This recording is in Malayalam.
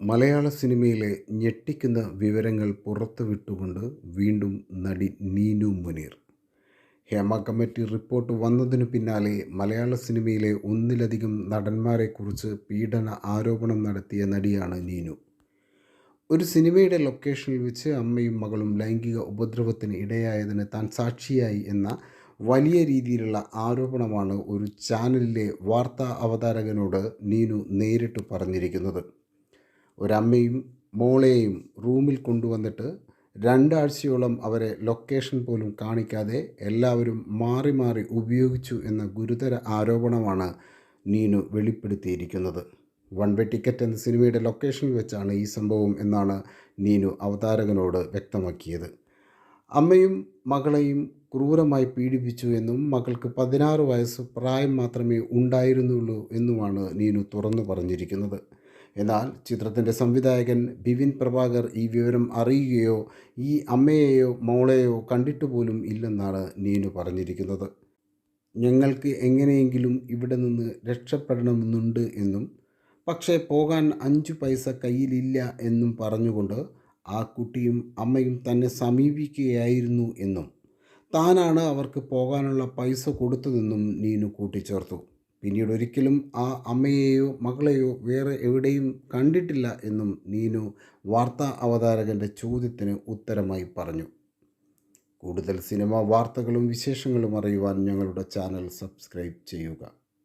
മലയാള സിനിമയിലെ ഞെട്ടിക്കുന്ന വിവരങ്ങൾ പുറത്തുവിട്ടുകൊണ്ട് വീണ്ടും നടി നീനു മുനീർ. ഹേമ കമ്മിറ്റി റിപ്പോർട്ട് വന്നതിനു പിന്നാലെ മലയാള സിനിമയിലെ ഒന്നിലധികം നടന്മാരെക്കുറിച്ച് പീഡന ആരോപണം നടത്തിയ നടിയാണ് നീനു. ഒരു സിനിമയുടെ ലൊക്കേഷനിൽ വെച്ച് അമ്മയും മകളും ലൈംഗിക ഉപദ്രവത്തിന് ഇടയായതിന് താൻ സാക്ഷിയായി എന്ന വലിയ രീതിയിലുള്ള ആരോപണമാണ് ഒരു ചാനലിലെ വാർത്താ അവതാരകനോട് നീനു നേരിട്ട് പറഞ്ഞിരിക്കുന്നത്. ഒരമ്മയും മോളെയും റൂമിൽ കൊണ്ടുവന്നിട്ട് രണ്ടാഴ്ചയോളം അവരെ ലൊക്കേഷൻ പോലും കാണിക്കാതെ എല്ലാവരും മാറി മാറി ഉപയോഗിച്ചു എന്ന ഗുരുതര ആരോപണമാണ് നീനു വെളിപ്പെടുത്തിയിരിക്കുന്നത്. വൺ വേ ടിക്കറ്റ് എന്ന സിനിമയുടെ ലൊക്കേഷനിൽ വെച്ചാണ് ഈ സംഭവം എന്നാണ് നീനു അവതാരകനോട് വ്യക്തമാക്കിയത്. അമ്മയും മകളെയും ക്രൂരമായി പീഡിപ്പിച്ചു എന്നും മകൾക്ക് പതിനാറ് വയസ്സ് പ്രായം മാത്രമേ ഉണ്ടായിരുന്നുള്ളൂ എന്നുമാണ് നീനു തുറന്നു പറഞ്ഞിരിക്കുന്നത്. എന്നാൽ ചിത്രത്തിന്റെ സംവിധായകൻ ബിവിൻ പ്രഭാകർ ഈ വിവരം അറിയുകയോ ഈ അമ്മയെയോ മോളെയോ കണ്ടിട്ട് പോലും ഇല്ലെന്നാണ് നീനു പറഞ്ഞിരിക്കുന്നത്. ഞങ്ങൾക്ക് എങ്ങനെയെങ്കിലും ഇവിടെ നിന്ന് രക്ഷപ്പെടണമെന്നുണ്ട് എന്നും പക്ഷേ പോകാൻ അഞ്ചു പൈസ കയ്യിലില്ല എന്നും പറഞ്ഞുകൊണ്ട് ആ കുട്ടിയും അമ്മയും തന്നെ സമീപിക്കുകയായിരുന്നു എന്നും താനാണ് അവർക്ക് പോകാനുള്ള പൈസ കൊടുത്തതെന്നും നീനു കൂട്ടിച്ചേർത്തു. പിന്നീട് ഒരിക്കലും ആ അമ്മയെയോ മകളെയോ വേറെ എവിടെയും കണ്ടിട്ടില്ല എന്നും നീനു വാർത്താ അവതാരകന്റെ ചോദ്യത്തിന് ഉത്തരമായി പറഞ്ഞു. കൂടുതൽ സിനിമാ വാർത്തകളും വിശേഷങ്ങളും അറിയുവാൻ ഞങ്ങളുടെ ചാനൽ സബ്സ്ക്രൈബ് ചെയ്യുക.